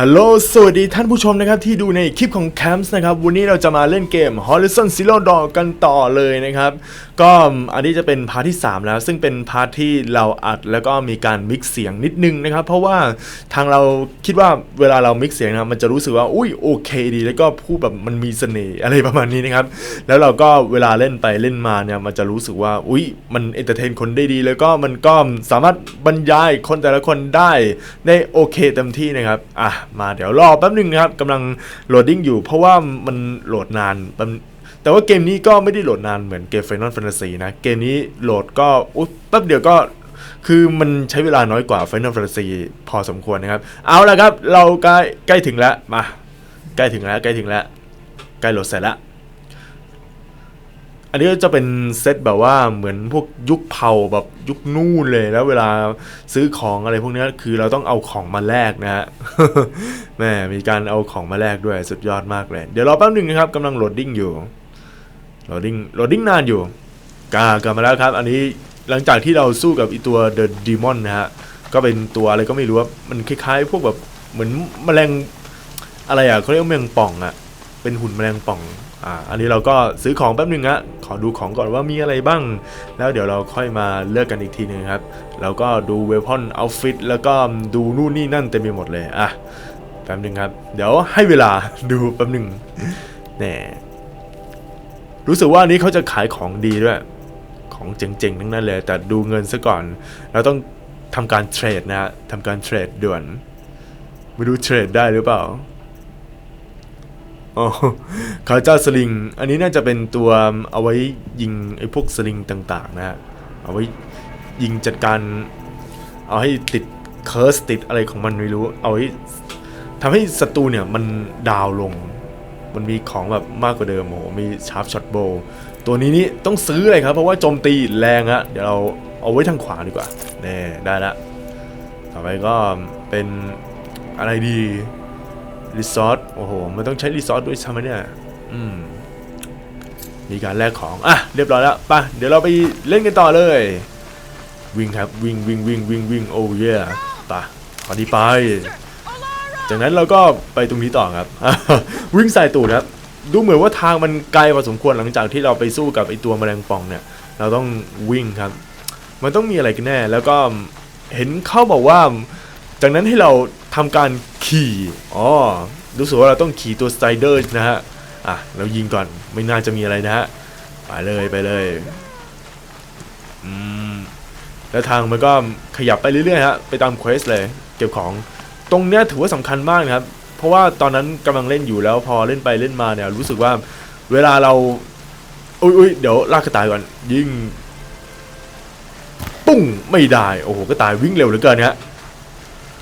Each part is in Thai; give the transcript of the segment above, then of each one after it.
ฮัลโหล สวัสดีท่านผู้ชมนะครับที่ดูในคลิปของ Camps นะครับ วันนี้เราจะมาเล่นเกม Horizon Zero Dawn กันต่อเลยนะครับ ก็อันนี้จะเป็นพาร์ทที่ 3 แล้ว ซึ่งเป็นพาร์ทที่เราอัดแล้วก็มีการมิกซ์เสียงนิดนึงนะครับ เพราะว่าทางเราคิดว่าเวลาเรามิกซ์เสียงนะมันจะรู้สึกว่าอุ้ยโอเคดี แล้วก็พูดแบบมันมีเสน่ห์อะไรประมาณนี้นะครับ แล้วเราก็เวลาเล่นไปเล่นมาเนี่ยมันจะรู้สึกว่าอุ้ยมันเอนเตอร์เทนคนได้ดี แล้วก็มันก็สามารถบรรยายคนแต่ละคนได้ได้โอเคเต็มที่นะครับอะมาเดี๋ยวรอแป๊บนึงนะครับกำลังโหลดดิ้งอยู่เพราะว่ามันโหลดนานแต่ว่าเกมนี้ก็ไม่ได้โหลดนานเหมือนเกม Final Fantasy นะ เกมนี้โหลดก็อุ๊ยแป๊บเดียวก็คือมันใช้เวลาน้อยกว่า Final Fantasy พอสมควรนะครับ เอาละครับ เราใกล้ใกล้ถึงแล้ว มา ใกล้ถึงแล้ว ใกล้ถึงแล้ว ใกล้โหลดเสร็จแล้ว อันนี้ก็จะเป็นเซตแบบว่าเหมือนพวกยุคเผาแบบยุคนู่นเลยแล้วเวลาซื้อของอะไรพวกนี้คือเราต้องเอาของมาแลกนะฮะแม่มีการเอาของมาแลกด้วยสุดยอดมากเลย เดี๋ยวรอแป๊บหนึ่งนะครับกำลังโหลดดิ้งอยู่โหลดดิ้งโหลดดิ้งนานอยู่กากลับมาแล้วครับ อันนี้หลังจากที่เราสู้กับอีตัวเดอะดีมอนนะฮะก็เป็นตัวอะไรก็ไม่รู้ว่ามันคล้ายๆ พวกแบบเหมือนแมลงอะไรอะเขาเรียกว่าแมลงป่องอะเป็นหุ่นแมลงป่อง อ่าอันนี้เราก็ซื้อของแป๊บหนึงฮะขอดูของก่อนว่ามีอะไรบ้าง แล้วเดี๋ยวเราค่อยมาเลือกกันอีกทีหนึงครับแล้วก็ดูเวพอนเอาฟิตแล้วก็ดูนู่นนี่นั่นเต็มไปหมดเลยอะแป๊บหนึงครับ เดี๋ยวให้เวลาดูแป๊บหนึงแน่รู้สึกว่าอันนี้เขาจะขายของดีด้วย ของเจ๋งๆทั้งนั้นเลย แต่ดูเงินซะก่อน เราต้องทำการเทรดนะฮะทำการเทรดด่วน ไม่รู้เทรดได้หรือเปล่า อ๋อเขาเจ้าสลิง อันนี้น่าจะเป็นตัวเอาไว้ยิงไอ้พวกสลิงต่างๆนะฮะ เอาไว้ยิงจัดการ เอาให้ติดเคิร์สติดอะไรของมันไม่รู้ เอาไว้ทำให้ศัตรูเนี่ยมันดาวลง มันมีของแบบมากกว่าเดิมโหมีชาร์ปช็อตโบตัวนี้นี่ต้องซื้อเลยครับ เพราะว่าโจมตีแรงฮะ เดี๋ยวเราเอาไว้ทางขวาดีกว่าแน่ได้ละ ต่อไปก็เป็นอะไรดี รีสอร์ทโอ้โห มันต้องใช้รีสอร์ทด้วยใช่ไหมเนี่ย อืม มีการแลกของ อะ เรียบร้อยแล้วไปเดี๋ยวเราไปเล่นกันต่อเลย วิ่งครับ วิ่งวิ่งวิ่งวิ่งวิ่งโอ้เย่ไปขอดีไป จากนั้นเราก็ไปตรงนี้ต่อครับ วิ่งใส่ตูดครับ ดูเหมือนว่าทางมันไกลพอสมควรหลังจากที่เราไปสู้กับไอตัวแมลงป่องเนี่ย เราต้องวิ่งครับ มันต้องมีอะไรกันแน่ แล้วก็เห็นเขาบอกว่า จากนั้นให้เราทำการขี่อ๋อรู้สึกว่าเราต้องขี่ตัวสไตเดอร์นะฮะอะเรายิงก่อนไม่น่าจะมีอะไรนะฮะไปเลยไปเลยอืมแล้วทางมันก็ขยับไปเรื่อยๆฮะไปตามเควสเลยเก็บของตรงเนี้ยถือว่าสำคัญมากนะครับ เพราะว่าตอนนั้นกำลังเล่นอยู่แล้วพอเล่นไปเล่นมาเนี่ยรู้สึกว่าเวลาเราอุ้ยอุ้ยเดี๋ยวลากกระต่ายก่อนยิงปุ้งไม่ได้โอ้โหกระต่ายวิ่งเร็วเหลือเกินฮะ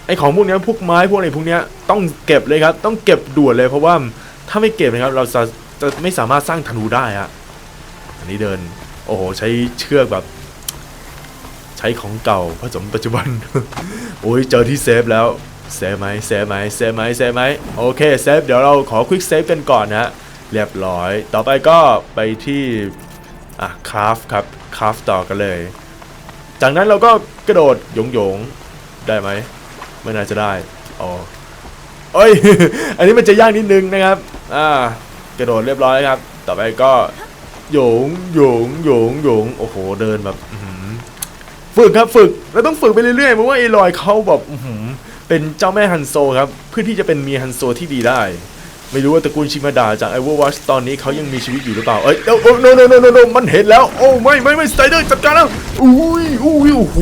ไอของพวกนี้พวกไม้พวกอะไรพวกนี้ต้องเก็บเลยครับ ต้องเก็บด่วนเลยเพราะว่าถ้าไม่เก็บนะครับ เราจะจะไม่สามารถสร้างธนูได้ฮะอันนี้เดิน โอ้โหใช้เชือกแบบ ใช้ของเก่าผสมปัจจุบัน โอ้ยเจอที่เซฟแล้วเซฟไหมเซฟไหมเซฟไหมเซฟไหมโอเคเซฟเดี๋ยวเราขอควิกเซฟกันก่อนนะเรียบร้อย ต่อไปก็ไปที่อะคราฟครับคราฟต่อกันเลย จากนั้นเราก็กระโดดโยงๆ ได้ไหม ไม่น่าจะได้อ๋อเอ้ย อันนี้มันจะยากนิดนึงนะครับ อ่ากระโดดเรียบร้อยครับ ต่อไปก็โยงโยงโยงโยงโอ้โห เดินแบบฝึกครับฝึกเราต้องฝึกไปเรื่อยๆเพราะว่าไอ้ลอยเขาแบบเป็นเจ้าแม่ฮันโซครับ เพื่อที่จะเป็นเมียฮันโซที่ดีได้ ไม่รู้ว่าตระกูลชิมาดาจากไอวอร์วอชตอนนี้เขายังมีชีวิตอยู่หรือเปล่า เอ้ยโอ้โอ้ no no no no no มันเห็นแล้ว โอ้ไม่ไม่ไม่สไตเดอร์จัดการแล้ว อุ้ยอุ้ยโอ้โห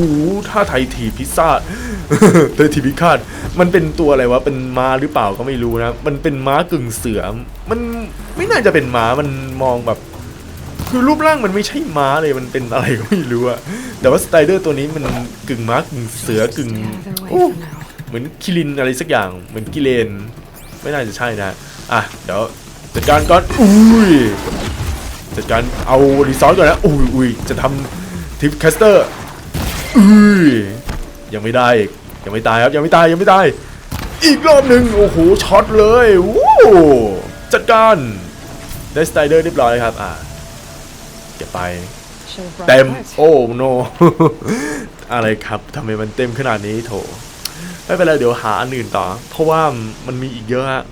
ท่าไทยทีพิซซ่า เธอทีพิฆาตมันเป็นตัวอะไรวะ เป็นม้าหรือเปล่าก็ไม่รู้นะ มันเป็นม้ากึ่งเสือ มันไม่น่าจะเป็นม้า มันมองแบบ คือรูปร่างมันไม่ใช่ม้าเลย มันเป็นอะไรก็ไม่รู้อะแต่ว่าสไตเดอร์ตัวนี้มันกึ่งม้ากึ่งเสือกึ่ง Other way โอ้ for now. เหมือนคิรินอะไรสักอย่าง เหมือนกิเลน ไม่น่าจะใช่นะ อะ เดี๋ยวจัดการก่อน อุ้ย จัดการเอารีซอสก่อนนะ อุ้ยอุ้ยจะทำทิปแคสเตอร์อุ้ยยังไม่ได้อีก ยังไม่ตายครับยังไม่ตายยังไม่ตาย อีกรอบหนึ่งโอ้โหช็อตเลยวู้จัดการได้สไตเดอร์เรียบร้อยเลยครับอะเก็บไป Should have brought เต็ม parts. โอ้โนอะไรครับทำไมมันเต็มขนาดนี้โถไปไม่เป็นไรเดี๋ยวหาอันอื่นต่อ เพราะว่ามันมีอีกเยอะฮะ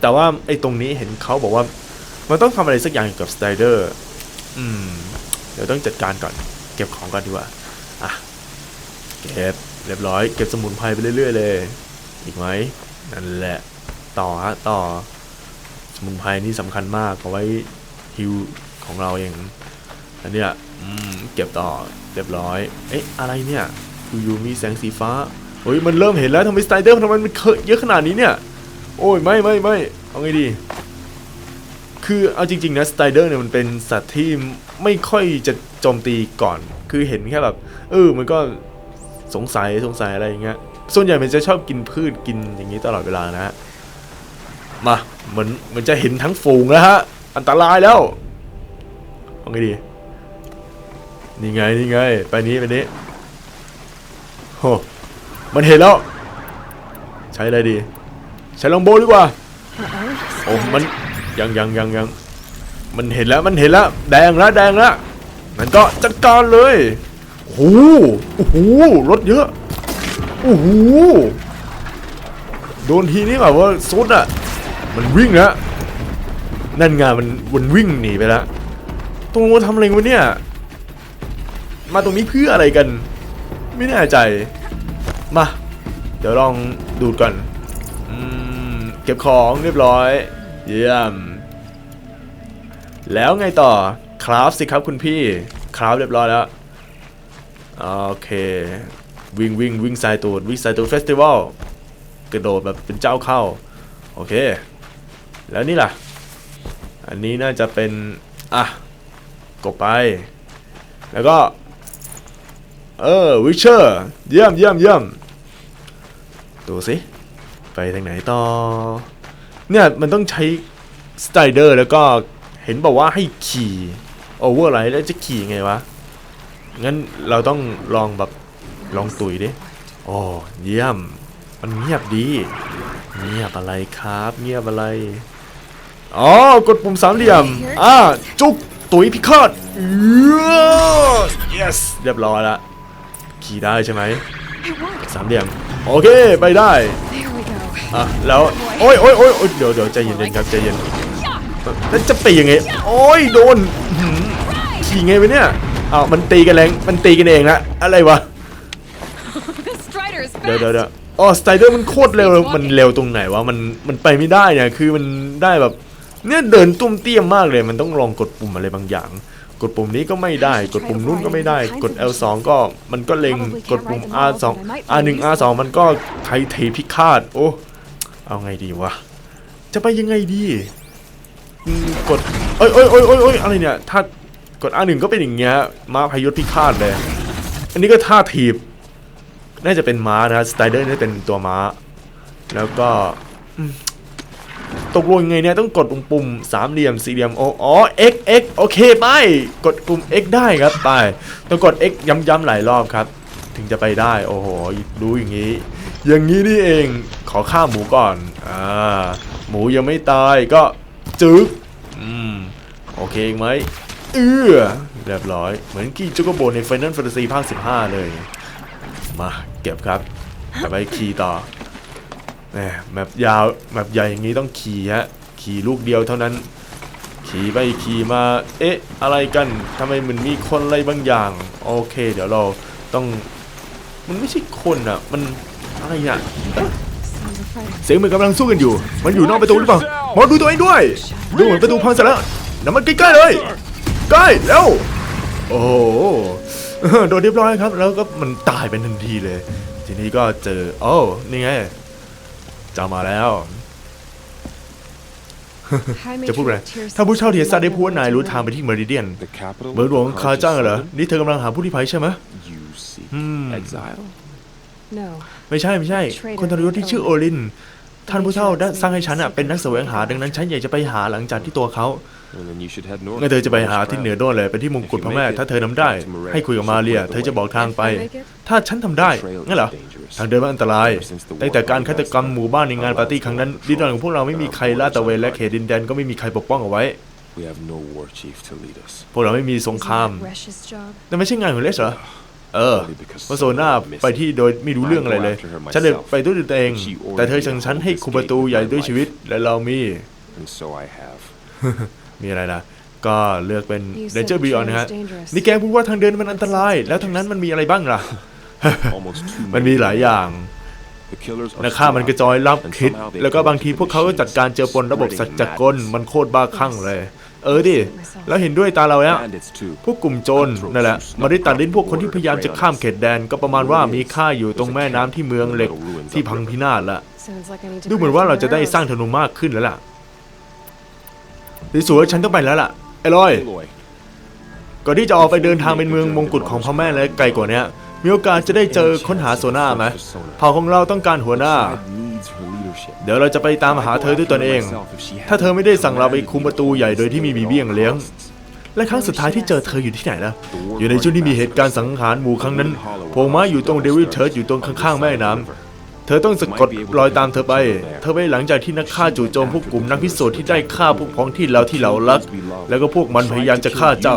แต่ว่าไอ้ตรงนี้เห็นเขาบอกว่า มันต้องทำอะไรสักอย่างเกี่ยวกับสไตเดอร์อืม เดี๋ยวต้องจัดการก่อน เก็บของก่อนดีกว่า อะ เก็บ เรียบร้อยเก็บสมุนไพรไปเรื่อย ๆ เลย อีกไหมนั่นแหละต่อฮะต่อ สมุนไพรนี่สำคัญมากเอาไว้ฮิวของเราเองอันเนี้ยอืมเก็บต่อเรียบร้อย เอ๊ะอะไรเนี่ยอยู่ๆมีแสงสีฟ้าเฮ้ยมันเริ่มเห็นแล้วทำไมสไตเดอร์ทำไมมันเยอะขนาดนี้เนี่ย โอ้ยไม่ไม่ไม่เอาไงดี คือเอาจริง ๆ นะสไตเดอร์เนี่ยมันเป็นสัตว์ที่ไม่ค่อยจะโจมตีก่อน คือเห็นแค่แบบเออมันก็ สงสัยสงสัยอะไรอย่างเงี้ยส่วนใหญ่มันจะชอบกินพืชกินอย่างนี้ตลอดเวลานะฮะมาเหมือนเหมันจะเห็นทั้งฝูงแล้วฮะอันตรายแล้วเอาไงดีนี่ไงนี่ไงไปนี้ไปนี้โหมันเห็นแล้ว ใช้อะไรดี ใช้ลองโบดีกว่าโอ้มันยังยังยังยังมันเห็นแล้วมันเห็นแล้วแดงแล้วแดงแล้วงั้นก็จัดการเลย โอ้โหโอ้โหรถเยอะโอ้โหโดนทีนี้แบบว่าสุดอะ มันวิ่งแล้วนั่นไงมันมันวิ่งหนีไปแล้วตรงนู้นทำอะไรวะเนี่ย มาตรงนี้เพื่ออะไรกัน ไม่แน่ใจ มา เดี๋ยวลองดูดก่อนอืมเก็บของเรียบร้อย เยี่ยม แล้วไงต่อ คราฟสิครับคุณพี่ คราฟเรียบร้อยแล้ว โอเค วิ่งวิ่งวิ่งสายตูดวิ่งสายตูดเฟสติวัลกระโดดแบบเป็นเจ้าเข้า โอเค แล้วนี่ล่ะ อันนี้น่าจะเป็น อะกดไป แล้วก็ เออวิเชอร์เยี่ยมเยี่ยมเยี่ยมดูสิ ไปทางไหนต่อ เนี่ย มันต้องใช้สไตเดอร์แล้วก็เห็นบอกว่าให้ขี่โอเวอร์ไรแล้วจะขี่ไงวะ งั้นเราต้องลองแบบลองตุยดิโอ้เยี่ยม มันเงียบดี เงียบอะไรครับ เงียบอะไร อ๋อ กดปุ่มสามเหลี่ยม อ่า จุก ตุยพิฆาตเออ yes เรียบร้อยละ ขี่ได้ใช่ไหม สามเหลี่ยม โอเค ไปได้ อะ แล้ว โอ้ยโอ้ยโอ้ยเดี๋ยวเดี๋ยวใจเย็นๆครับ ใจเย็นแล้วจะไปยังไง โอ้ย โดน ขี่ไงไปเนี่ย อ้าวมันตีกันแรงมันตีกันเองละอะไรวะ This Strider is เดี๋ยว fast. เดี๋ยวเดี๋ยวอ๋อสไตเดอร์มันโคตรเร็วมันเร็วตรงไหนวะมันมันไปไม่ได้เนี่ยคือมันได้แบบเนี่ยเดินตุ้มเตี้ยมมากเลย มันต้องลองกดปุ่มอะไรบางอย่าง กดปุ่มนี้ก็ไม่ได้ กดปุ่มนู้นก็ไม่ได้ กด L2 ก็มันก็เล็งกดปุ่ม R2 R1 R2 มันก็ไทเทพิฆาตโอ้เอาไงดีวะจะไปยังไงดีอืมกดเอ้ยเอ้ยเอ้ยเอ้ยเอ้ยอะไรเนี่ยถ้า กด R1 ก็เป็นอย่างเงี้ยม้าพยศพิฆาตเลย อันนี้ก็ท่าถีบ น่าจะเป็นม้านะสไตเดอร์น่าจะเป็นตัวม้า แล้วก็ตกลงยังไงเนี่ยต้องกดปุ่มปุ่มสามเหลี่ยมสี่เหลี่ยมโออ๋อ x x โอเคไปกดปุ่ม x ได้ครับไปต้องกด x ย้ำๆหลายรอบครับ ถึงจะไปได้โอ้โหรู้อย่างนี้ อย่างนี้นี่เองขอฆ่าหมูก่อนอ่าหมูยังไม่ตายก็จึ๊กอืมโอเคไหม เอื้อเรียบร้อย เหมือนกี้จุกโบใน Final Fantasy ภาค 15 เลย มาเก็บครับไปขี่ต่อแหมแมปยาวแมปใหญ่อย่างนี้ต้องขี่ฮะขี่ลูกเดียวเท่านั้น ขี่ไปขี่มา เอ๊ะ อะไรกันทำไมมันมีคนอะไรบางอย่าง โอเค เดี๋ยวเราต้อง มันไม่ใช่คนอะ มันอะไรอะเสียงเหมือนกำลังสู้กันอยู่ มันอยู่นอกประตูหรือเปล่ามองดูตัวเองด้วย ดูเหมือนประตูพังเสร็จแล้วน้ำมันใกล้ๆเลย ใกล้แล้ว โอ้โหโดนเรียบร้อยครับ แล้วก็มันตายเป็นทันทีเลย ทีนี้ก็เจอโอ้นี่ไงจะมาแล้ว High จะพูดอะไร Matriarch Tears ถ้าผู้เช่าเทียซาได้พูดว่านาย Love รู้ทางไปที่เมริเดียน The capital เมืองหลวงคาจ้างเหรอ นี่เธอกำลังหาผู้ที่ภัยใช่ไหม You seek Hmm. exile? No. ไม่ใช่ไม่ใช่ คนทรยศที่ชื่อโอลิน ท่านผู้เช่าได้สร้างให้ฉันอะเป็นนักแสวงหาดังนั้นฉันอยากจะไปหาหลังจากที่ตัวเขา Well, then you should head north. งั้นเธอจะไปหาที่เหนือโน่นเลยไปที่มงกุฎพระแม่ถ้าเธอนำได้ ให้คุยกับมาเรีย เธอจะบอกทางไป ถ้าฉันทำได้งั้นเหรอทางเดินมันอันตรายตั้งแต่การฆาตกรรมหมู่บ้านในงานปาร์ตี้ครั้งนั้นดินแดนของพวกเราไม่มีใครลาดตระเวนและเขตดินแดนก็ไม่มีใครปกป้องเอาไว้ We have no war chief to lead us. พวกเราไม่มีสงคราม Isn't that Resh's job? นั่นไม่ใช่งานของเลสเหรอเออ Only because เพราะโซน่า someone went ไป missing. ที่โดยไม่รู้เรื่องอะไรเลย ฉันเลยไปด้วยตัวเอง แต่เธอสั่งฉันให้คุมประตูใหญ่ด้วยชีวิต และเรามี And so I have. มีอะไรนะก็เลือกเป็น You said Danger the Beyond trail นะฮะ is dangerous. นี่แกพูดว่าทางเดินมันอันตราย แล้วทางนั้นมันมีอะไรบ้างล่ะ Almost too มันมีหลายอย่าง The killers are นักฆ่ามันกระจอยรับ and คิด somehow they แล้วก็บางทีพวกเขาก็จัดการเจอปนระบบสัจจกลมันโคตรบ้าคลั่งเลย เออดิ แล้วเห็นด้วยตาเราแล้ว bandits too. พวกกลุ่มโจรนั่นแหละมาได้ตัดลิ้นพวกคนที่พยายามจะข้ามเขตแดน ก็ประมาณว่ามีค่าอยู่ตรงแม่น้ำที่เมืองเหล็กที่พังพินาศละ Sounds like I need to ดูเหมือน craft ว่าเรา more จะได้ arrows. สร้างธนูมากขึ้นแล้วล่ะ สวยๆฉันต้องไปแล้วล่ะไอ้ลอย Aloy, ก่อนที่จะออกไปเดินทางเป็นเมืองมงกุฎของพ่อแม่และไกลกว่าเนี้ย มีโอกาสจะได้เจอค้นหาโซน่าไหมเผ่าของเราต้องการหัวหน้า tribe needs her leadership. เดี๋ยวเราจะไปตามหาเธอด้วยตนเอง ถ้าเธอไม่ได้สั่งเราไปคุมประตูใหญ่โดยที่มีบีเบี้ยงเลี้ยง และครั้งสุดท้ายที่เจอเธออยู่ที่ไหนนะอยู่ในช่วงที่มีเหตุการณ์สังหารหมู่ครั้งนั้นโพงไม้อยู่ตรงเดวิดเทิร์ดอยู่ตรงข้างๆแม่น้ำ เธอต้องสะกดรอยตามเธอไป เธอไปหลังจากที่นักฆ่าจู่โจมพวกกลุ่มนักพิสูจน์ที่ได้ฆ่าพวกพ้องที่เราที่เรารัก แล้วก็พวกมันพยายามจะฆ่าเจ้า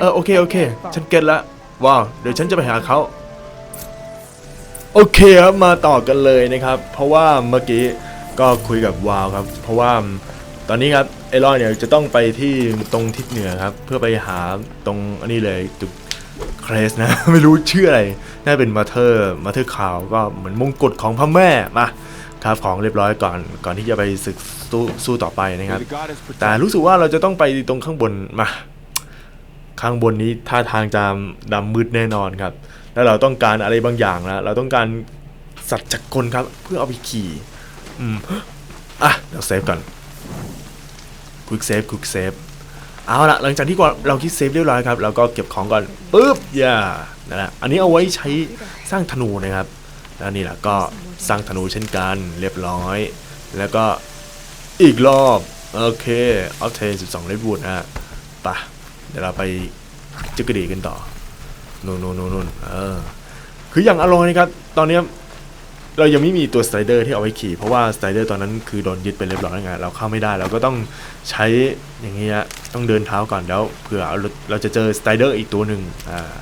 เออโอเคโอเค ฉันเก็ตละว้าวเดี๋ยวฉันจะไปหาเขาโอเคครับมาต่อกันเลยนะครับ เพราะว่าเมื่อกี้ก็คุยกับวาวครับ เพราะว่าตอนนี้ครับไอรอนเนี่ยจะต้องไปที่ตรงทิศเหนือครับ เพื่อไปหาตรงอันนี้เลยจุด เครสนะ ไม่รู้ชื่ออะไร น่าเป็นมาเธอร์มาเธอร์ขาวก็เหมือนมงกุฎของพระแม่มาครับของเรียบร้อยก่อนก่อนที่จะไปศึกสู้สู้ต่อไปนะครับ แต่รู้สึกว่าเราจะต้องไปตรงข้างบนมาข้างบนนี้ท่าทางจะดำมืดแน่นอนครับ แล้วเราต้องการอะไรบางอย่างแล้วเราต้องการสัตว์จักรกลครับ เพื่อเอาไปขี่อืมอะเดี๋ยวเซฟก่อนควิกเซฟควิกเซฟ เอาละหลังจากที่เราคิดเซฟเรียบร้อยครับเราก็เก็บของก่อนปึ๊บอย่านั่นแหละอันนี้เอาไว้ใช้สร้างธนูนะครับ แล้วนี่แหละก็สร้างธนูเช่นกันเรียบร้อย แล้วก็อีกรอบโอเคเอาเท12เลดวูดนะฮะไปะเดี๋ยวเราไปจึกกระดีกันต่อนู่นนู่นนู่นนุนเออคืออย่างอร่อยนะครับ ตอนนี้ เรายังไม่มีตัวสไลเดอร์ที่เอาไว้ขี่เพราะว่าสไลเดอร์ตอนนั้นคือโดนยึดไปเรียบร้อยแล้วไงเราเข้าไม่ได้เราก็ต้องใช้อย่างเงี้ยต้องเดินเท้าก่อนแล้วเผื่อเราเราจะเจอสไลเดอร์อีกตัวหนึ่งอ่า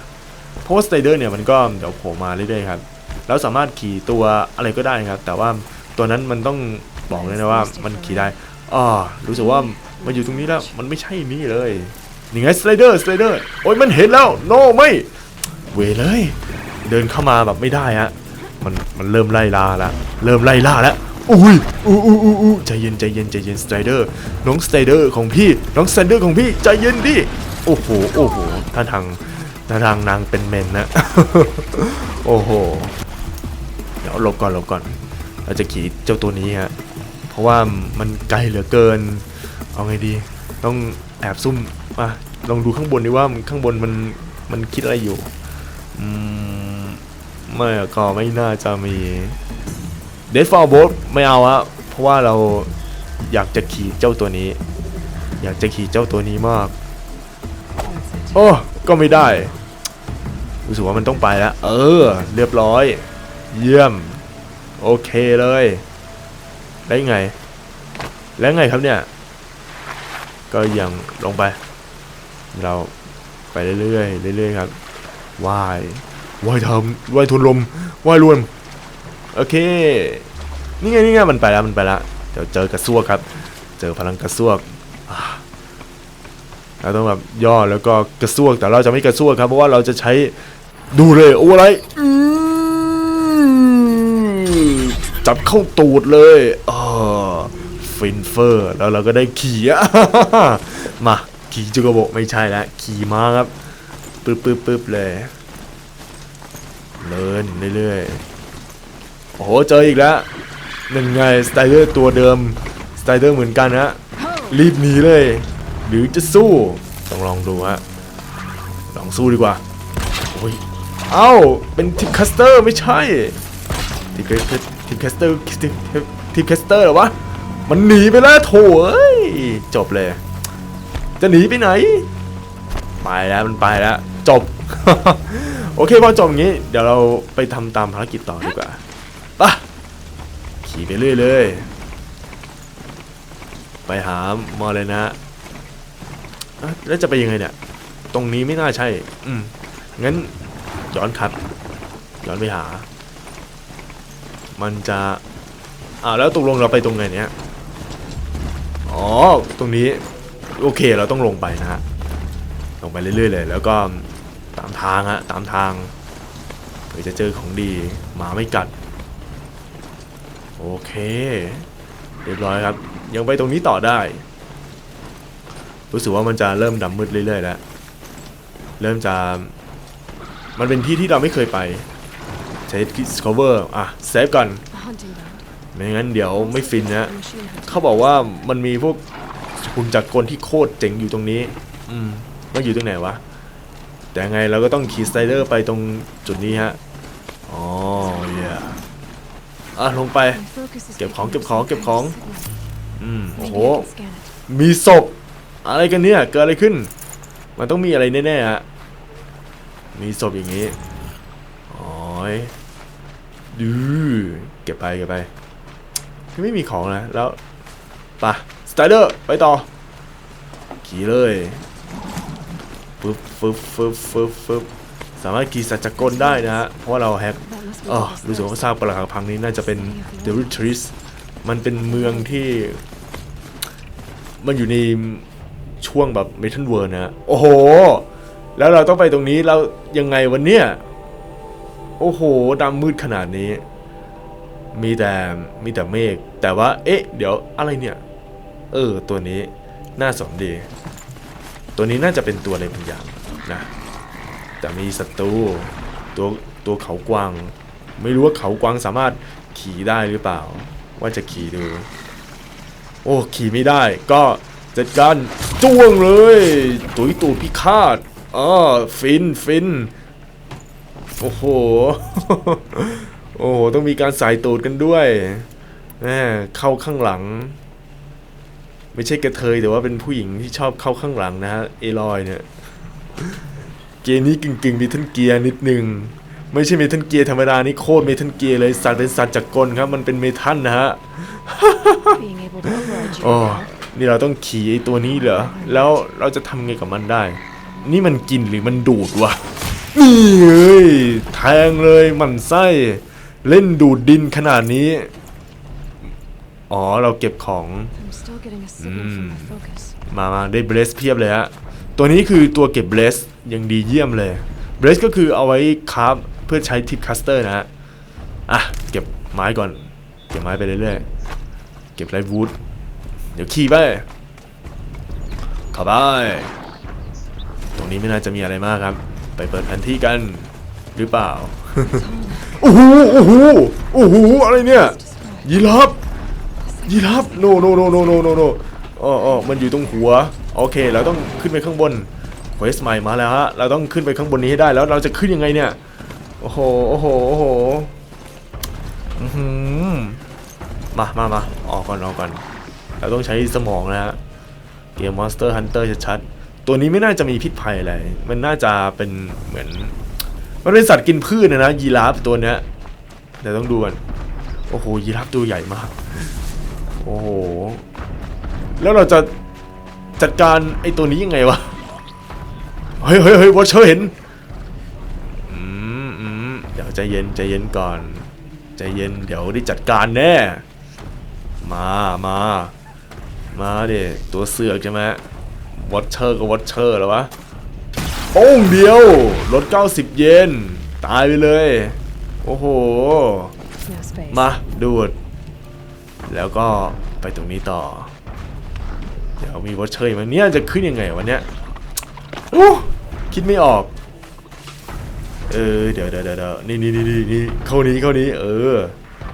เพราะว่าสไลเดอร์เนี่ยมันก็เดี๋ยวโผล่มาเรื่อยๆครับแล้วสามารถขี่ตัวอะไรก็ได้ครับ แต่ว่าตัวนั้นมันต้องบอกเลยนะว่ามันขี่ได้อ๋อรู้สึกว่ามันอยู่ตรงนี้แล้วมันไม่ใช่นี่เลยนี่ไงสไลเดอร์สไลเดอร์โอ้ยมันเห็นแล้วโนไม่เวเลย เดินเข้ามาแบบไม่ได้ฮะ มันมันเริ่มไล่ล่าแล้วเริ่มไล่ล่าแล้วอุ้ยอู้อู้อู้อู้ใจเย็นใจเย็นใจเย็นสไลเดอร์น้องสไลเดอร์ของพี่น้องสไลเดอร์ของพี่ใจเย็นดิโอ้โหโอ้โหท่าทางท่าทางนางเป็นเมนนะโอ้โหเดี๋ยวหลบก่อนหลบก่อน เราจะขี่เจ้าตัวนี้ฮะเพราะว่ามันไกลเหลือเกิน เอาไงดี ต้องแอบซุ่มอะลองดูข้างบนดีว่าข้างบนมันมันคิดอะไรอยู่อืม ไม่ก็ไม่น่าจะมีเดฟฟอร์โบสไม่เอาอะเพราะว่าเราอยากจะขี่เจ้าตัวนี้ อยากจะขี่เจ้าตัวนี้มาก โอ้ก็ไม่ได้รู้สึกว่ามันต้องไปแล้ว เออ เรียบร้อย เยี่ยม โอเคเลย ได้ไง แล้วไงครับเนี่ย ก็ยังลงไป เราไปเรื่อยๆเรื่อยๆครับว่าย ว่ายทำว่ายทวนลมว่ายรวนโอเค นี่ไงนี่ไงมันไปแล้วมันไปแล้วเดี๋ยวเจอกระซวกครับ เจอพลังกระซวกอ่าเราต้องแบบย่อแล้วก็กระซวกแต่เราจะไม่กระซวกครับ เพราะว่าเราจะใช้ดูเลยโอ้อะไรอืมจับเข้าตูดเลยอ่าฟินเฟอร์แล้วเราก็ได้ขี่อะมาขี่จุกโบะไม่ใช่แล้วขี่ม้าครับปึ๊บปึ๊บปึ๊บเลย เดินเรื่อยๆ โอ้โห เจออีกแล้วหนั่นไงสไตเดอร์ตัวเดิมสไตเดอร์เหมือนกันฮะ รีบหนีเลย หรือจะสู้ ต้องลองดูฮะ ลองสู้ดีกว่า โอ้ย เอ้า เป็นทิปคัสเตอร์ไม่ใช่ทิปทิปคัสเตอร์ทิปทิปคัสเตอร์เหรอวะ มันหนีไปแล้วโถเอ้ยจบเลย จะหนีไปไหน ไปแล้วมันไปแล้ว จบ โอเคพอจบอย่างนี้ เดี๋ยวเราไปทำตามภารกิจต่อดีกว่าปะขี่ไปเรื่อยเลย ไปหามอเลยนะ แล้วจะไปยังไงเนี่ย ตรงนี้ไม่น่าใช่ อืม งั้นย้อนครับ ย้อนไปหา มันจะอ่าแล้วตกลงเราไปตรงไหนเนี้ยอ๋อ ตรงนี้ โอเค เราต้องลงไปนะฮะ ลงไปเรื่อยๆเลย แล้วก็ ตามทางฮะตามทางเผื่อจะเจอของดีหมาไม่กัด โอเคเรียบร้อยครับ ยังไปตรงนี้ต่อได้ รู้สึกว่ามันจะเริ่มดำมืดเรื่อยๆแล้วเริ่มจะมันเป็นที่ที่เราไม่เคยไปใช้ discover อะเซฟก่อนไม่งั้นเดี๋ยวไม่ฟินนะเขาบอกว่ามันมีพวกหุ่นจักรกลที่โคตรเจ๋งอยู่ตรงนี้ อืมมันอยู่ตรงไหนวะ แต่ไงเราก็ต้องขี่สไลเดอร์ไปตรงจุดนี้ฮะ อ๋อเย่อะลงไป เก็บของเก็บของเก็บของ อืมโอ้โห มีศพ อะไรกันเนี่ย เกิดอะไรขึ้น มันต้องมีอะไรแน่ๆฮะ มีศพอย่างนี้อ๋อยดูเก็บไปเก็บไปไม่มีของนะ แล้วไปะสไตเดอร์ ไปต่อ ขี่เลย ฟึบฟึบฟึบฟึบฟึบสามารถขี่สัตว์จักรกลได้นะฮะ เพราะว่าเราแฮก That must be อ๋อ what this รู้สึกว่า is. ซากปรักหักพังนี้น่าจะเป็นเดริทริสมันเป็นเมืองที่ มันอยู่ในช่วงแบบเมทัลเวิร์นะฮะโอ้โห แล้วเราต้องไปตรงนี้เรายังไงวันเนี้ยโอ้โหดำมืดขนาดนี้ มีแต่มีแต่เมฆแต่ว่า เอ๊ะ เดี๋ยวอะไรเนี่ย เออ ตัวนี้น่าสนดี ตัวนี้น่าจะเป็นตัวอะไรบางอย่างนะแต่มีศัตรูตัวตัวเขากวาง ไม่รู้ว่าเขากวางสามารถขี่ได้หรือเปล่า ว่าจะขี่ดู โอ้ขี่ไม่ได้ ก็จัดการจ้วงเลย ตุยตูพิฆาตอ๋อฟินฟินโอ้โหโอ้โหต้องมีการสายตูดกันด้วยแหมเข้าข้างหลัง ไม่ใช่กระเทยแต่ว่าเป็นผู้หญิงที่ชอบเข้าข้างหลังนะฮะเอลอยเนี่ย เกมนี้กึ่งๆมีทันเกียร์นิดนึง ไม่ใช่เมทัลเกียร์ธรรมดานี่โคตรเมทัลเกียร์เลยสัตว์เป็นสัตว์จักรกลครับ มันเป็นเมทัลนะฮะ Being able to override you โอ้ now. นี่เราต้องขี่ไอ้ตัวนี้เหรอ แล้วเราจะทำไงกับมันได้ นี่มันกินหรือมันดูดวะ นี่เอ้ยแทงเลยหมันไส้เล่นดูดดินขนาดนี้ อ๋อเราเก็บของ I'm still getting a signal from my focus. มามาได้เบรสเพียบเลยฮะ ตัวนี้คือตัวเก็บเบรสยังดีเยี่ยมเลยเบรสก็คือเอาไว้คราฟเพื่อใช้ทิปคัสเตอร์นะฮะ อะ เก็บไม้ก่อน เก็บไม้ไปเรื่อยๆ เก็บไรวูดเดี๋ยวขี่ไปเข้าไป ตรงนี้ไม่น่าจะมีอะไรมากครับ ไปเปิดแผนที่กันหรือเปล่า โอ้โห โอ้โห โอ้โห อะไรเนี่ย ยีราฟ ยีราฟโนโนโนโนโนโนโนอ๋ออมันอยู่ตรงหัว โอเค เราต้องขึ้นไปข้างบนเควสใหม่มาแล้วฮะ เราต้องขึ้นไปข้างบนนี้ให้ได้ แล้วเราจะขึ้นยังไงเนี่ย โอ้โห โอ้โห โอ้โหอื้อหือมามามาออกก่อนออกก่อน เราต้องใช้สมองนะฮะ เกม Monster Hunter ชัดๆ ตัวนี้ไม่น่าจะมีพิษภัยอะไร มันน่าจะเป็นเหมือน มันเป็นสัตว์กินพืชนะนะยีราฟตัวเนี้ยเดี๋ยวต้องดูกัน โอ้โห ยีราฟตัวใหญ่มาก โอ้โห แล้วเราจะจัดการไอ้ตัวนี้ยังไงวะ เฮ้ยเฮ้ยเฮ้ยวอชเชอร์เห็น อืมอืมเดี๋ยวใจเย็นใจเย็นก่อน ใจเย็นเดี๋ยวได้จัดการแน่ มามามาดิตัวเสือกใช่ไหมวอชเชอร์ก็วอชเชอร์แล้ววะโป้งเดียวลด90 เยน ตายไปเลย โอ้โห No space. มาดูด แล้วก็ไปตรงนี้ต่อ เดี๋ยวมีวอชเชอร์มันเนี่ยจะขึ้นยังไงวันเนี้ยโอ้คิดไม่ออก เออเดี๋ยวเดี๋ยวเดี๋ยวเดี๋ยวนี่นี่นี่นี่นี่เข้านี้เข้านี้ เออ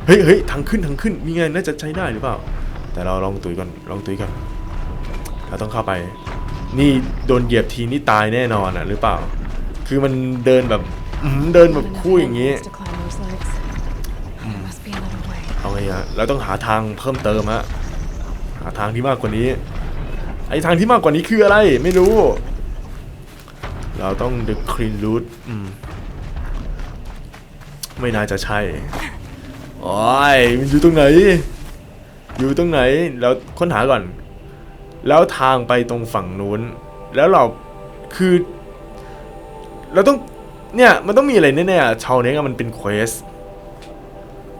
เฮ้ยเฮ้ยทางขึ้นทางขึ้นนี่ไงน่าจะใช้ได้หรือเปล่า แต่เราลองตุยก่อนลองตุยก่อนเราต้องเข้าไป นี่โดนเหยียบทีนี่ตายแน่นอนอะหรือเปล่า คือมันเดินแบบเดินแบบคู่อย่างงี้ อะเราต้องหาทางเพิ่มเติมฮะหาทางที่มากกว่านี้ ไอทางที่มากกว่านี้คืออะไรไม่รู้ เราต้อง the clean route อืมไม่น่าจะใช่โอ้ยมันอยู่ตรงไหน อยู่ตรงไหนเราค้นหาก่อน แล้วทางไปตรงฝั่งนู้น แล้วเราคือ เราต้องเนี่ยมันต้องมีอะไรแน่ๆชาวเนี้ยมันเป็นเควส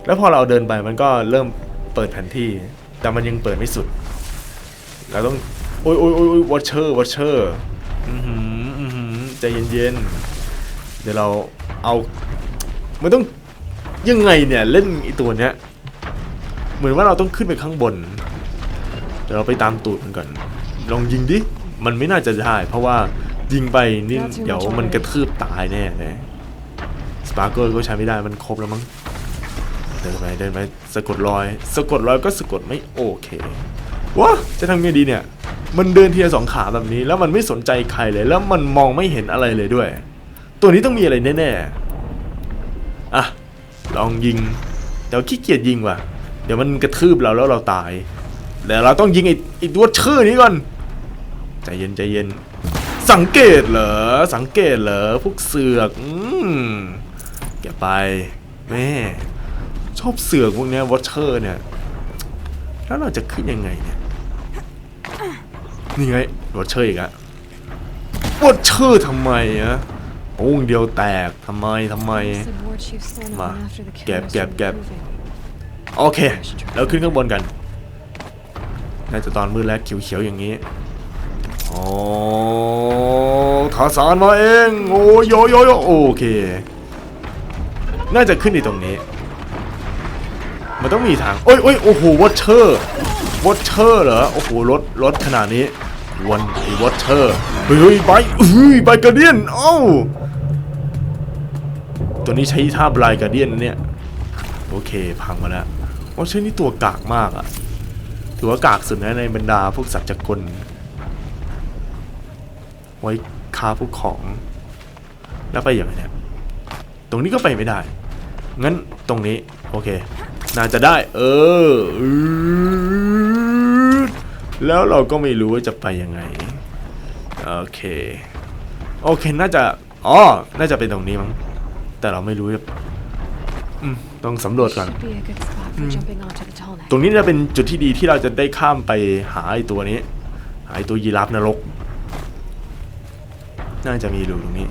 แล้วพอเราเดินไปมันก็เริ่มเปิดแผนที่ แต่มันยังเปิดไม่สุด เราต้องโอ้ยโอ้ยโอ้ยโอ้ยวอชเชอร์วอชเชอร์อือหืออือหือใจเย็นๆ เดี๋ยวเราเอา มันต้องยังไงเนี่ยเล่นไอตัวเนี้ย เหมือนว่าเราต้องขึ้นไปข้างบน เดี๋ยวเราไปตามตูดมันก่อน ลองยิงดิ มันไม่น่าจะได้ เพราะว่ายิงไปนี่เดี๋ยวมันกระทืบตายแน่เลยสปาร์เกิลก็ใช้ไม่ได้มันครบแล้วมั้ง เดินไปเดินไปสะกดรอย สะกดรอยก็สะกดไม่โอเควะจะทำไงดีเนี่ย มันเดินทีละสองขาแบบนี้ แล้วมันไม่สนใจใครเลย แล้วมันมองไม่เห็นอะไรเลยด้วย ตัวนี้ต้องมีอะไรแน่ๆอะลองยิงเดี๋ยวขี้เกียจยิงว่ะ เดี๋ยวมันกระทืบเราแล้วเราตายแต่เราต้องยิงไอ้ไอ้ตัวชื่อนี้ก่อนใจเย็นใจเย็น สังเกตเหรอสังเกตเหรอพวกเสือกอืมแกไปแม่ ชอบเสือกพวกเนี้ยวอเชอร์เนี่ย แล้วเราจะขึ้นยังไงเนี่ย นี่ไงวอเชอร์อีกอะวอเชอร์ทำไมอะโอ้งเดียวแตกทำไมทำไม Said War Chief Sloan Ma, went after the gap, killers gap, were gap. improving. โอเค แล้วขึ้นข้างบนกัน น่าจะตอนมืดแล้วเขียวๆอย่างนี้โอ้ทาสานมาเอง โอ้ยโยโยโยโอเค น่าจะขึ้นในตรงนี้ มันต้องมีทางโอ้ยโอ้ยโอ้โหวอเชอร์วอเชอร์เหรอโอ้โหรถรถขนาดนี้วันไอ้วอเชอร์เฮ้ยไปเฮ้ยไปกระเดียนเอ้าตัวนี้ใช้ท่าบลายกระเดียนนะเนี่ยโอเคพังมาแล้วว่าเช่นนี่ตัวกากมากอะถือว่ากากสุดนะในบรรดาพวกสัตว์จักรกไว้ค้าพวกของ แล้วไปอย่างไรเนี่ยตรงนี้ก็ไปไม่ได้ งั้นตรงนี้ โอเค น่าจะได้ เอออืดแล้วเราก็ไม่รู้ว่าจะไปยังไง โอเค โอเค น่าจะ อ๋อ น่าจะเป็นตรงนี้มั้ง แต่เราไม่รู้จะอืมต้องสำรวจก่อน Should be a good spot for jumping onto the tall neck. ตรงนี้จะเป็นจุดที่ดีที่เราจะได้ข้ามไปหาไอ้ตัวนี้ หาไอ้ตัวยีราฟนรก น่าจะมีรูตรงนี้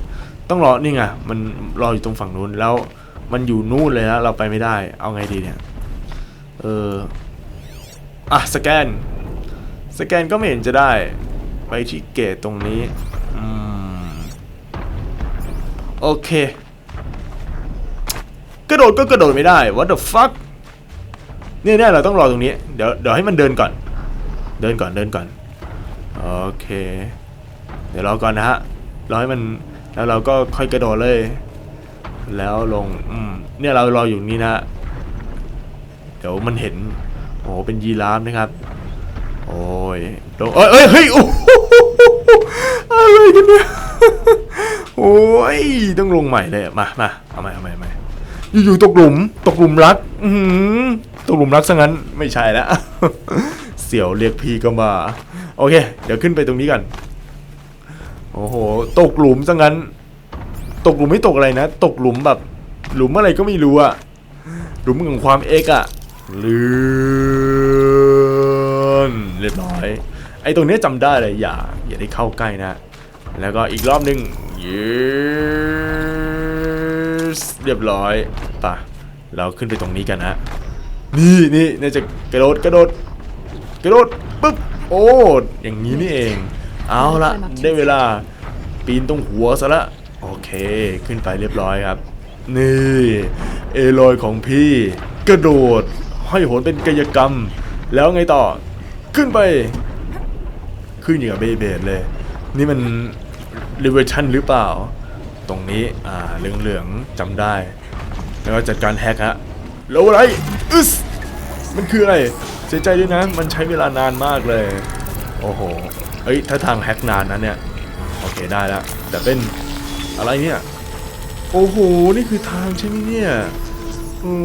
ต้องรอนี่ไง มันรออยู่ตรงฝั่งนู้นแล้วมันอยู่นู่นเลยนะเราไปไม่ได้ เอาไงดีเนี่ย เออ อะ สแกน สแกนก็ไม่เห็นจะได้ ไปที่เกตตรงนี้ อืม โอเค กระโดดก็กระโดดไม่ได้ what the fuck เนี่ยเนี่ยเราต้องรอตรงนี้ เดี๋ยวเดี๋ยวให้มันเดินก่อน เดินก่อนเดินก่อน โอเค เดี๋ยวรอก่อนนะฮะ รอให้มัน แล้วเราก็ค่อยกระโดดเลย แล้วลง อืม เนี่ยเรารออยู่นี่นะ เดี๋ยวมันเห็น โอ้โหเป็นยีราฟนะครับ โอ้ยลงเอ้ยเอ้ยเฮ้ยโอ้โหอะไรกันเนี่ยโอ้ยต้องลงใหม่เลยมามาเอาใหม่เอาใหม่เอาใหม่อยู่ๆตกหลุมตกหลุมรักอือหือตกหลุมรักซะงั้นไม่ใช่แล้วเสี่ยวเรียกพี่ก็มา โอเค เดี๋ยวขึ้นไปตรงนี้กันโอ้โหตกหลุมซะงั้น ตกหลุมไม่ตกอะไรนะ ตกหลุมแบบ หลุมอะไรก็ไม่รู้อะหลุมของความเอกอะ เลื่อนเรียบร้อย ไอ้ตรงนี้จำได้เลยอย่า อย่าได้เข้าใกล้นะ แล้วก็อีกรอบหนึ่ง yes เรียบร้อยป่ะเราขึ้นไปตรงนี้กันนะ นี่นี่น่าจะกระโดดกระโดดกระโดดปึ๊บโอ้อย่างนี้นี่เอง เอาละได้เวลาปีนตรงหัวซะละโอเคขึ้นไปเรียบร้อยครับ นี่ เอลอยของพี่กระโดด ให้โหนเป็นกายกรรม แล้วไงต่อ ขึ้นไป ขึ้นอย่างกับเบเบดเลย นี่มันรีเวชั่นหรือเปล่า ตรงนี้ อ่าเหลืองๆจำได้ แล้วก็จัดการแฮกฮะแล้วอะไรอึสมันคืออะไร เสียใจด้วยนะ มันใช้เวลานานมากเลย โอ้โห เอ้ย ถ้าทางแฮกนานนะเนี่ย โอเคได้แล้ว แต่เป็นอะไรเนี่ย โอ้โห นี่คือทางใช่ไหมเนี่ย โอ้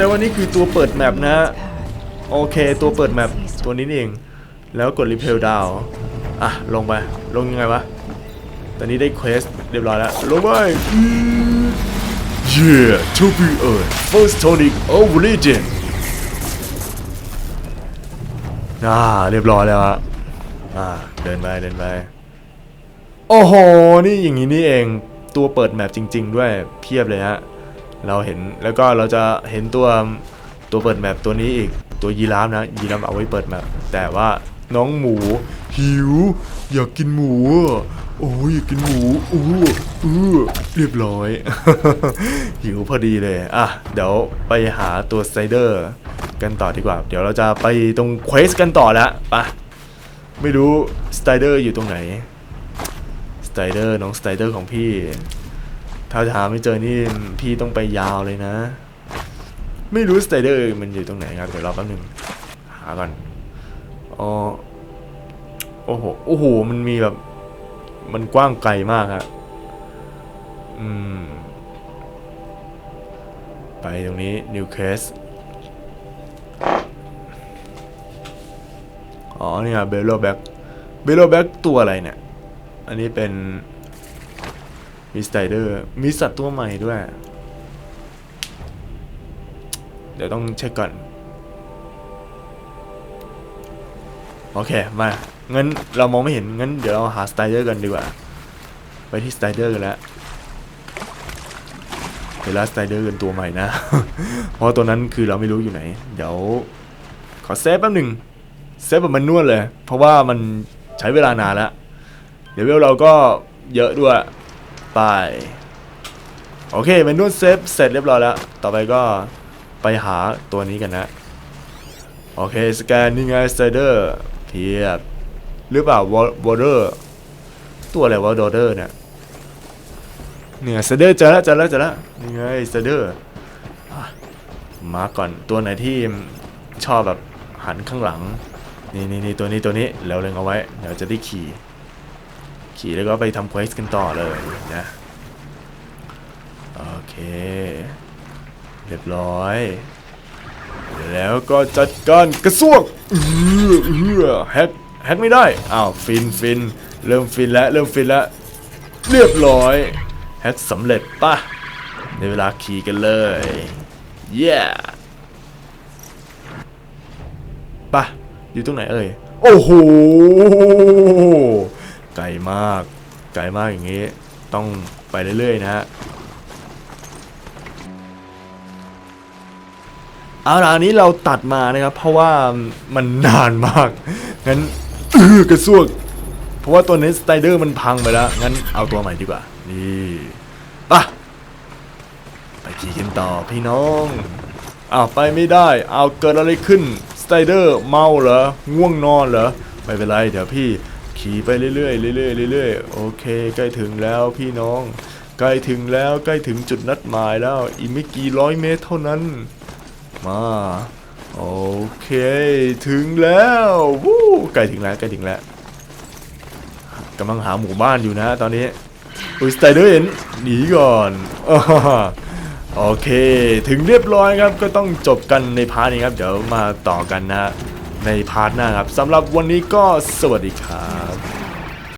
ดงว่านี่คือตัวเปิดแมปนะโอเค ตัวเปิดแมปตัวนี้เอง แล้วกดรีเพลดาวอะ ลงไป ลงยังไงวะ ตอนนี้ได้เควสเรียบร้อยแล้ว ลงไป Yeah to be earned first tonic of legend อ่า เรียบร้อยแล้วอะอ่า เดินไป เดินไป โอ้โห นี่อย่างนี้นี่เอง ตัวเปิดแมปจริง ๆ ด้วย เพียบเลยฮะ เราเห็นแล้วก็เราจะเห็นตัวตัวเปิดแมปตัวนี้อีกตัวยีราฟนะยีราฟเอาไว้เปิดแมปแต่ว่าน้องหมู หิว อยากกินหมู โอ้ยอยากกินหมูอู้อู้เรียบร้อย หิวพอดีเลยอะเดี๋ยวไปหาตัวสไลเดอร์กันต่อดีกว่า เดี๋ยวเราจะไปตรงเควสกันต่อแล้วไปะไม่รู้สไลเดอร์อยู่ตรงไหนสไตเดอร์น้องสไตเดอร์ของพี่ ถ้าหาไม่เจอนี่พี่ต้องไปยาวเลยนะ ไม่รู้สไตเดอร์มันอยู่ตรงไหนครับเดี๋ยวรอแป๊บนึงหาก่อนอ๋อโอ้โหโอ้โหมันมีแบบ มันกว้างไกลมากครับอืม ไปตรงนี้นิวเคสอ๋อนี่ไงเบลโลแบ็กเบลโลแบ็กตัวอะไรเนี่ย อันนี้เป็น มีสไตเดอร์ มีสัตว์ตัวใหม่ด้วย เดี๋ยวต้องเช็คก่อน โอเค มางั้นเรามองไม่เห็น งั้นเดี๋ยวเราหาสไตเดอร์กันดีกว่า ไปที่สไตเดอร์กันแล้วเดี๋ยวลาสไตเดอร์กันตัวใหม่นะ เพราะตัวนั้นคือเราไม่รู้อยู่ไหน เดี๋ยว ขอเซฟแป๊บหนึ่งเซฟแบบมันนวดเลย เพราะว่ามันใช้เวลานานแล้ว เดี๋ยวเราก็เยอะด้วย ไป โอเคเมนูเซฟเสร็จเรียบร้อยแล้ว ต่อไปก็ไปหาตัวนี้กันนะ โอเค สแกนนี่ไงสไตเดอร์เพียบ หรือเปล่าวอเดอร์ ตัวอะไรวะดอเดอร์เนี่ยเนี่ยสไตเดอร์เจอแล้วเจอแล้วเจอแล้วนี่ไงสไตเดอร์มาก่อนตัวไหนที่ชอบแบบหันข้างหลัง นี่นี่นี่ตัวนี้ตัวนี้เราเล็งเอาไว้ เดี๋ยวจะได้ขี่ ขี่แล้วก็ไปทำเควสกันต่อเลยนะโอเค เรียบร้อย แล้วก็จัดการกระซวกเออเอแฮกแฮกไม่ได้ อ้าว ฟินฟินเริ่มฟินแล้ว เริ่มฟินแล้ว เรียบร้อย แฮกสำเร็จป่ะ ในเวลาขี่กันเลย เย้ป่ะ อยู่ตรงไหนเอ่ย โอ้โห ไกลมาก ไกลมากอย่างนี้ ต้องไปเรื่อยๆนะฮะ เอาล่ะอันนี้เราตัดมานะครับ เพราะว่ามันนานมาก งั้นกระซวก เพราะว่าตัวนี้สไตเดอร์มันพังไปแล้ว งั้นเอาตัวใหม่ดีกว่า นี่ปะไปขี่กันต่อพี่น้องอ้าวไปไม่ได้ เอาเกิดอะไรขึ้นสไตเดอร์เมาเหรอ ง่วงนอนเหรอ ไม่เป็นไร เดี๋ยวพี่ ขี่ไปเรื่อยๆเรื่อยๆเรื่อยๆโอเค ใกล้ถึงแล้วพี่น้อง ใกล้ถึงแล้วใกล้ถึงจุดนัดหมายแล้วอีกไม่กี่ร้อยเมตรเท่านั้น มาโอเค ถึงแล้ววู้ใกล้ถึงแล้วใกล้ถึงแล้วกำลังหาหมู่บ้านอยู่นะตอนนี้อุยสไตเดอร์เห็นหนีก่อนโอเค ถึงเรียบร้อยครับก็ต้องจบกันในพาร์ทนี้ครับ เดี๋ยวมาต่อกันนะ ในพาร์ทหน้าครับสำหรับวันนี้ก็สวัสดีครับ